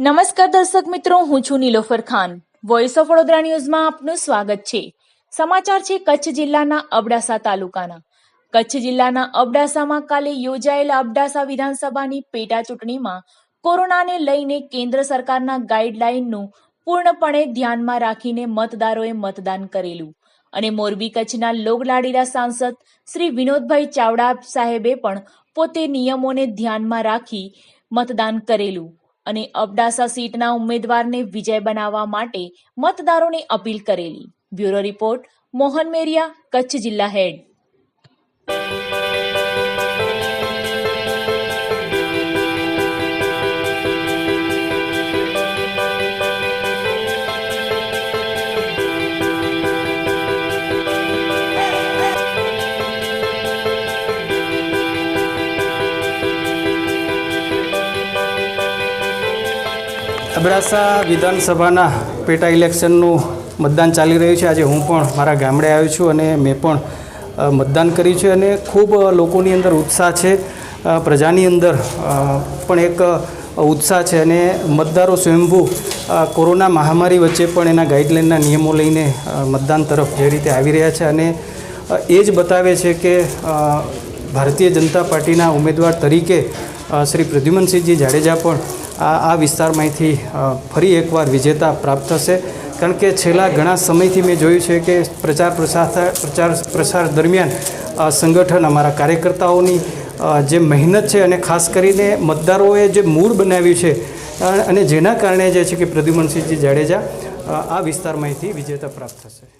નમસ્કાર દર્શક મિત્રો, હું છું નીલોફર ખાન વોઇસ ઓફ વડોદરા ન્યૂઝમાં આપનું સ્વાગત છે. સમાચાર છે કચ્છ જિલ્લાના અબડાસા તાલુકાના. કચ્છ જિલ્લાના અબડાસામાં કાલે યોજાયેલા અબડાસા વિધાનસભાની પેટા ચૂંટણીમાં કોરોનાને લઈને કેન્દ્ર સરકારના ગાઈડલાઈનનું પૂર્ણપણે ધ્યાનમાં રાખીને મતદારોએ મતદાન કરેલું. અને મોરબી કચ્છના લોકલાડીલા સાંસદ શ્રી વિનોદભાઈ ચાવડા સાહેબે પણ પોતે નિયમોને ધ્યાનમાં રાખી મતદાન કરેલું. અને અબડાસા સીટના ઉમેદવારને વિજય બનાવવા માટે મતદારોને અપીલ કરેલી. બ્યુરો રિપોર્ટ, મોહન મેરિયા, કચ્છ જિલ્લા હેડ. અબડાસા વિધાનસભાના પેટા ઇલેક્શનનું મતદાન ચાલી રહ્યું છે. આજે હું પણ મારા ગામડે આવ્યો છું અને મેં પણ મતદાન કર્યું છે અને ખૂબ લોકોની અંદર ઉત્સાહ છે. પ્રજાની અંદર પણ એક ઉત્સાહ છે અને મતદારો સ્વયંભૂ કોરોના મહામારી વચ્ચે પણ એના ગાઈડલાઇનના નિયમો લઈને મતદાન તરફ જે રીતે આવી રહ્યા છે અને એ જ બતાવે છે કે ભારતીય જનતા પાર્ટીના ઉમેદવાર તરીકે શ્રી પ્રદ્યુમનસિંહજી જાડેજા પણ આ આ વિસ્તારમાંથી ફરી એકવાર વિજેતા પ્રાપ્ત થશે. કારણ કે છેલ્લા ઘણા સમયથી મેં જોયું છે કે પ્રચાર પ્રસાર પ્રચાર પ્રસાર દરમિયાન સંગઠન અમારા કાર્યકર્તાઓની જે મહેનત છે અને ખાસ કરીને મતદારોએ જે મૂળ બનાવ્યું છે અને જેના કારણે જે છે કે પ્રદ્યુમનસિંહજી જાડેજા આ વિસ્તારમાંથી વિજેતા પ્રાપ્ત થશે.